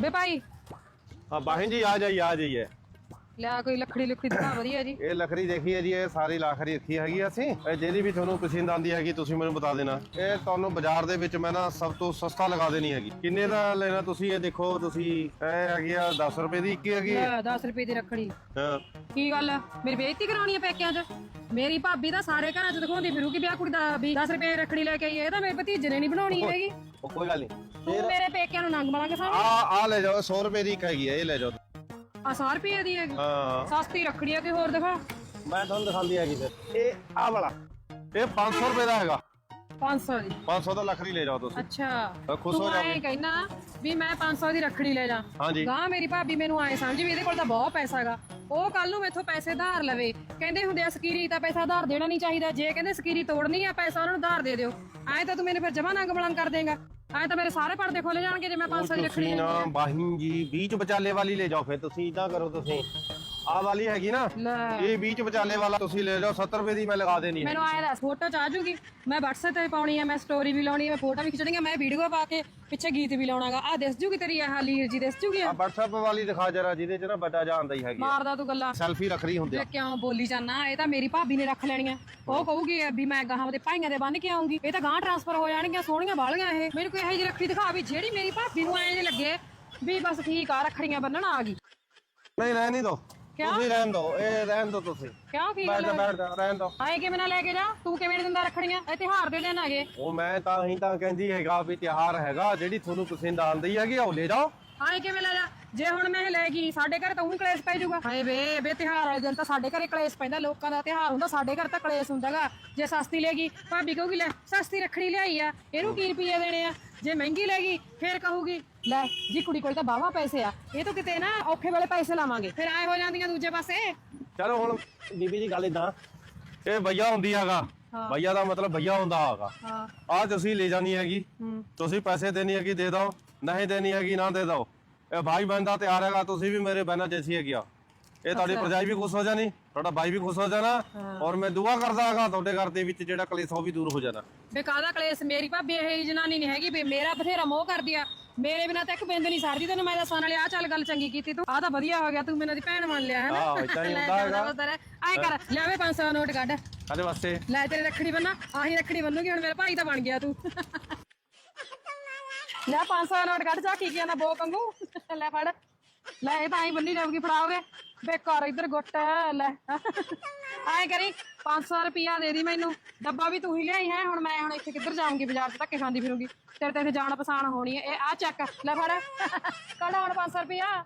ਬੇ ਭਾਈ। ਹਾਂ ਬਾਹਨ ਜੀ ਆ ਜਾਈ ਆ ਜਾਈਏ ਲਿਆ ਕੋਈ ਲੱਕੜੀ ਲੁਕੜੀ ਦਿਖਾ ਵਧੀਆ ਜੀ। ਇਹ ਲੱਕੜੀ ਦੇਖੀ ਹੈ ਜੀ ਇਹ ਸਾਰੀ ਲਾਖਰੀ ਰੱਖੀ ਹੈਗੀ ਅਸੀਂ। ਇਹ ਜਿਹੜੀ ਵੀ ਤੁਹਾਨੂੰ ਪਸੰਦ ਆਂਦੀ ਹੈਗੀ ਤੁਸੀਂ ਮੈਨੂੰ ਬਤਾ ਦੇਣਾ। ਇਹ ਤੁਹਾਨੂੰ ਬਾਜ਼ਾਰ ਦੇ ਵਿੱਚ ਮੈਂ ਨਾ ਸਭ ਤੋਂ ਸਸਤਾ ਲਗਾ ਦੇਣੀ ਹੈਗੀ। ਕਿੰਨੇ ਦਾ ਲੈਣਾ ਤੁਸੀਂ? ਇਹ ਦੇਖੋ ਤੁਸੀਂ ਇਹ ਹੈਗੀ ਆ 10 ਰੁਪਏ ਦੀ ਇੱਕ ਹੈਗੀ ਹੈ ਲੈ 10 ਰੁਪਏ ਦੀ ਰੱਖੜੀ। ਹਾਂ। ਕੀ ਗੱਲ ਮੇਰੀ ਬੇਇੱਜ਼ਤੀ ਕਰਾਉਣੀ ਹੈ ਪੈਕਿਆਂ 'ਚ? ਮੇਰੀ ਭਾਬੀ ਤਾਂ ਸਾਰੇ ਘਰਾਂ 'ਚ ਦਿਖਾਉਂਦੀ ਫਿਰੂਗੀ ਵਿਆਹ ਕੁੜੀ ਦਾ ਵੀ 10 ਰੁਪਏ ਰੱਖੜੀ ਲੈ ਕੇ ਆਈ ਹੈ, ਇਹ ਤਾਂ ਮੇਰੇ ਭਤੀਜੇ ਨੇ ਨਹੀਂ ਬਣਾਉਣੀ ਹੈਗੀ। ਉਹ ਕੋਈ ਗੱਲ ਨਹੀਂ। ਤੂੰ ਮੇਰੇ ਪੇਕਿਆਂ ਨੂੰ ਨੰਗ ਮਲਾਂਗੇ ਆ ਸਾਨੂੰ ਆ ਲੈ ਜਾਓ 100 ਰੁਪਏ ਦੀ ਇੱਕ ਹੈਗੀ ਹੈ ਇਹ ਲੈ ਜਾਓ। ਆ 100 ਰੁਪਏ ਦੀ ਹੈਗੀ। ਹਾਂ। ਸਸਤੀ ਰੱਖੜੀ ਆ ਕੋਈ ਹੋਰ ਦਿਖਾ। ਮੈਂ ਤੁਹਾਨੂੰ ਦਿਖਾਉਂਦੀ ਹੈਗੀ ਫਿਰ। ਇਹ ਆ ਵਾਲਾ। ਇਹ 500 ਰੁਪਏ ਦਾ ਹੈਗਾ। 500 ਦੀ। 500 ਦਾ ਲੱਕੜੀ ਲੈ ਜਾਓ ਤੁਸੀਂ। ਅੱਛਾ। ਤਾਂ ਖੁਸ਼ ਹੋ ਤੂੰ ਐਂ ਜਾਓਗੇ। ਕਹਿਣਾ ਵੀ ਮੈਂ 500 ਦੀ ਰੱਖੜੀ ਲੈ ਜਾ ਹਾਂਜੀ। ਗਾਂ ਮੇਰੀ ਭਾਬੀ ਮੈਨੂੰ ਆਏ ਸਮਝ ਵੀ ਇਹਦੇ ਕੋਲ ਤਾਂ ਬਹੁਤ ਪੈਸਾ ਹੈਗਾ। ਉਹ ਕੱਲ ਨੂੰ ਮੈਥੋਂ ਪੈਸੇ ਧਾਰ ਲਵੇ। ਕਹਿੰਦੇ ਹੁੰਦੇ ਆ ਸਕੀਰੀ ਤਾਂ ਪੈਸਾ ਧਾਰ ਦੇਣਾ ਨਹੀਂ ਚਾਹੀਦਾ। ਜੇ ਕਹਿੰਦੇ ਸਕੀਰੀ ਤੋੜਨੀ ਆ ਪੈਸਾ ਉਹਨਾਂ ਨੂੰ ਧਾਰ ਦੇ ਦਿਓ। ਐਂ ਤਾਂ ਤੂੰ ਮੈਨੂੰ ਫਿਰ ਜਮਾ ਨੰਗ ਬਲੰਗ ਕਰ ਦੇਂਗਾ। ਐਂ ਤਾਂ ਮੇਰੇ ਸਾਰੇ ਪਰਦੇ ਖੋਲੇ ਜਾਣਗੇ ਜੇ ਮੈਂ 500 ਦੀ ਰੱਖੜੀ ਤੁਸੀਂ ਨਾ ਬਾਹੀਂ ਜੀ ਬੀਚ ਵਿਚਾਲੇ ਵਾਲੀ ਲੈ ਜਾਓ ਫਿਰ ਤੁਸੀਂ ਇਦਾਂ ਕਰੋ ਤੁਸੀਂ। ਆ ਵਾਲੀ ਹੈਗੀ ਨਾ ਲੈ। ਇਹ ਬੀਚ ਵਿਚਾਲੇ ਵਾਲਾ ਤੁਸੀਂ ਲੈ ਜਾਓ 70 ਰੁਪਏ ਦੀ ਮੈਂ ਲਗਾ ਦੇਣੀ ਹੈ। ਮੈਨੂੰ ਆਇਆ ਦੱਸ ਫੋਟੋ ਚ ਆ ਜੂਗੀ? ਮੈਂ WhatsApp ਤੇ ਪਾਉਣੀ ਆ ਮੈਂ ਸਟੋਰੀ ਵੀ ਲਾਉਣੀ ਆ ਮੈਂ ਫੋਟੋ ਵੀ ਖਿੱਚਣੀ ਮੈਂ ਵੀਡੀਓ ਪਾ ਕੇ ਪਿੱਛੇ ਗੀਤ ਵੀ ਲਾਉਣਾਗਾ ਆ ਦਿਸ ਜੂਗੀ ਤੇਰੀ ਆਹ ਲੀਰ ਜੀ ਦਿਸ ਜੂਗੀ? ਆ WhatsApp ਵਾਲੀ ਦਿਖਾ ਜਰਾ ਜਿਹਦੇ ਚ ਨਾ ਵੱਡਾ ਜਾਂ ਆਂਦਾ ਹੀ ਹੈਗੀ ਮਾਰਦਾ ਤੂੰ ਗੱਲਾਂ। ਸੈਲਫੀ ਰੱਖ ਰਹੀ ਹੁੰਦੀ ਆ। ਤੇ ਕਿਉਂ ਬੋਲੀ ਜਾਨਾ ਇਹ ਤਾਂ ਮੇਰੀ ਭਾਬੀ ਨੇ ਰੱਖ ਲੈਣੀਆਂ। ਉਹ ਕਹੂਗੀ ਵੀ ਮੈਂ ਗਾਹਾਂ ਦੇ ਭਾਈਆਂ ਦੇ ਬੰਨ ਕੇ ਆਉਂਗੀ। ਇਹ ਤਾਂ ਗਾਹਾਂ ਟਰਾਂਸਫਰ ਹੋ ਜਾਣਗੀਆਂ ਸੋਹਣੀਆਂ ਬਾਲੀਆਂ ਇਹ। ਮੈਨੂੰ ਕੋਈ ਇਹੋ ਜਿਹੀ ਰੱਖੜੀ ਦਿਖਾ ਵੀ ਜਿਹੜੀ ਮੇਰੀ ਭਾਬੀ ਨੂੰ ਐਂ ਜੇ ਲੱਗੇ ਵੀ ਬਸ ਠੀਕ ਆ ਰੱਖੜੀਆਂ ਬੰਨਣ ਆ ਗਈ। ਨਹੀਂ ਰਹਿਣ ਨਹੀਂ ਦੋ। ਕਿਉਂ? ਤੁਸੀਂ ਰਹਿਣ ਦੋ ਇਹ ਰਹਿਣ ਦੋ ਤੁਸੀਂ। ਕਿਉਂ ਕੀ ਬੈਠ ਜਾ ਬੈਠ ਜਾ ਰਹਿਣ ਦੋ ਆਏ ਕਿਵੇਂ ਨਾ ਲੈ ਕੇ ਜਾ? ਤੂੰ ਕਿਵੇਂ ਨੀ ਦਿੰਦਾ ਰੱਖੜੀਆਂ? ਇਹ ਤਿਉਹਾਰ ਦੇ ਦਿਨ ਹੈਗੇ। ਉਹ ਮੈਂ ਤਾਂ ਹੀ ਤਾਂ ਕਹਿੰਦੀ ਹੈਗਾ ਵੀ ਤਿਉਹਾਰ ਹੈਗਾ ਜਿਹੜੀ ਤੁਹਾਨੂੰ ਪਸੰਦ ਆਂਦੀ ਹੈਗੀ ਉਹ ਲੈ ਜਾਓ। ਆਏ ਕਿਵੇਂ ਲੈ ਜਾ? ਜੇ ਹੁਣ ਮੈਂ ਇਹ ਲੈ ਗਈ ਸਾਡੇ ਘਰ ਤਾਂ ਉਹ ਕਲੇਸ਼ ਪੈ ਜਾਊਗਾ। ਹਾਏ ਵੇ ਵੇ ਤਿਉਹਾਰ ਵਾਲੇ ਦਿਨ ਤਾਂ ਸਾਡੇ ਘਰੇ ਕਲੇਸ਼ ਪੈਂਦਾ ਲੋਕਾਂ ਦਾ ਤਿਉਹਾਰ ਹੁੰਦਾ ਸਾਡੇ ਘਰ ਤਾਂ ਕਲੇਸ਼ ਹੁੰਦਾਗਾ ਜੇ ਸਸਤੀ ਲੈ ਗਈ ਭਾਬੀ ਕਹੂਗੀ ਲੈ ਸਸਤੀ ਰੱਖੜੀ ਲਿਆਈ ਆ ਇਹਨੂੰ ਕੀ ਰੁਪਈਏ ਦੇਣੇ ਆ? ਜੇ ਮਹਿੰਗੀ ਲੈ ਗਈ ਫੇਰ ਕਹੂਗੀ ਲੈ ਜੀ ਕੁੜੀ ਕੋਲ ਤਾਂ ਬਾਵਾ ਪੈਸੇ ਆ। ਇਹ ਤਾਂ ਕਿਤੇ ਨਾ ਔਖੇ ਵੇਲੇ ਪੈਸੇ ਲਾਵਾਂਗੇ। ਫਿਰ ਆਏ ਹੋ ਜਾਂਦੀਆਂ ਦੂਜੇ ਪਾਸੇ। ਚਲੋ ਹੁਣ ਬੀਬੀ ਜੀ ਗੱਲ ਇਦਾਂ ਇਹ ਭਈਆ ਹੁੰਦੀ ਹੈਗਾ। ਭਈਆ ਦਾ ਮਤਲਬ ਭਈਆ ਹੁੰਦਾ ਹੈਗਾ। ਹਾਂ। ਆ ਤੁਸੀਂ ਲੈ ਜਾਣੀ ਹੈਗੀ। ਹੂੰ। ਤੁਸੀਂ ਪੈਸੇ ਦੇਣੀ ਹੈਗੀ ਦੇ ਦਿਓ। ਨਹੀਂ ਦੇਣੀ ਹੈਗੀ ਨਾ ਦੇ ਦਿਓ। ਇਹ ਭਾਈ ਬਹਿਣ ਦਾ ਤਿਆਰ ਹੈਗਾ ਤੁਸੀਂ ਵੀ ਮੇਰੇ ਬਹਿਣਾ ਜੈਸੀ ਹੈਗੀ ਆ। ਇਹ ਤੁਹਾਡੀ ਭਰਜਾਈ ਵੀ ਖੁਸ਼ ਹੋ ਜਾਣੀ ਤੁਹਾਡਾ ਭਾਈ ਵੀ ਖੁਸ਼ ਹੋ ਜਾਣਾ ਔਰ ਮੈਂ ਦੁਆ ਕਰਦਾ ਹੈਗਾ ਤੁਹਾਡੇ ਘਰ ਦੇ ਵਿੱਚ ਜਿਹੜਾ ਕਲੇਸ਼ ਉਹ ਵੀ ਦੂਰ ਹੋ ਜਾਣਾ। ਬੇ ਕਾਹਦਾ ਕਲੇਸ਼? ਮੇਰੀ ਭਾਬੀ ਇਹ ਜਨਾਨੀ ਨਹੀਂ ਹੈਗੀ ਵੀ ਮੇਰਾ ਬਥੇਰਾ ਮੋਹ ਕਰਦੀ ਆ। ਮੇਰੇ ਬਿਨਾਂ ਤਾਂ ਇੱਕ ਬਿੰਦ ਨਹੀਂ ਸਰਦੀ ਤੈਨੂੰ ਮੈਂ ਦੱਸਣ ਵਾਲੇ ਆ ਚੱਲ ਗੱਲ ਚੰਗੀ ਕੀਤੀ ਤੂੰ। ਆ ਤਾਂ ਵਧੀਆ ਹੋ ਗਿਆ ਤੂੰ ਮੈਨੂੰ ਦੀ ਭੈਣ ਮੰਨ ਲਿਆ ਹੈ ਨਾ? ਆਹੋ, ਏਦਾਂ ਹੀ ਹੁੰਦਾ ਹੈਗਾ। ਆਏ ਕਰ ਲਿਆਵੇ 500 ਦਾ ਨੋਟ ਕੱਢ। ਕਾਦੇ ਵਾਸਤੇ? ਲੈ ਤੇਰੇ ਰੱਖੜੀ ਬੰਨਾ ਆਹੀ ਰੱਖੜੀ ਬੰਨੂਗੀ ਹੁਣ ਮੇਰਾ ਭਾਈ ਤਾਂ ਬਣ ਗਿਆ ਤੂੰ। ਲੈ 500 ਦਾ ਨੋਟ ਕੱਢ ਜਾ ਕੀ ਨਾ ਬੋ ਕੰਗੂ ਲੈ ਫੜ। ਲੈ ਇਹ ਤਾਂ ਆਈ ਬੰਨੀ ਜਾਊਗੀ ਫੜਾਓਗੇ ਬੇਕਾਰ ਇੱਧਰ ਗੁੱਟ ਲੈ। ਐਂ ਕਰੀ 500 ਰੁਪਿਆ ਦੇ ਦੀ ਮੈਨੂੰ। ਡੱਬਾ ਵੀ ਤੂੰ ਹੀ ਲਿਆਈ ਹੈ, ਹੁਣ ਮੈਂ ਹੁਣ ਇੱਥੇ ਕਿੱਧਰ ਜਾਊਂਗੀ, ਬਾਜ਼ਾਰ 'ਚ ਧੱਕੇ ਖਾਂਦੀ ਫਿਰੂੰਗੀ। ਤੇਰੇ ਤੇ ਇੱਥੇ ਜਾਣ ਪਛਾਣ ਹੋਣੀ ਹੈ ਇਹ ਆ ਚੱਕ, ਲੈ ਫੜ। ਕੱਢ ਹੁਣ 500 ਰੁਪਿਆ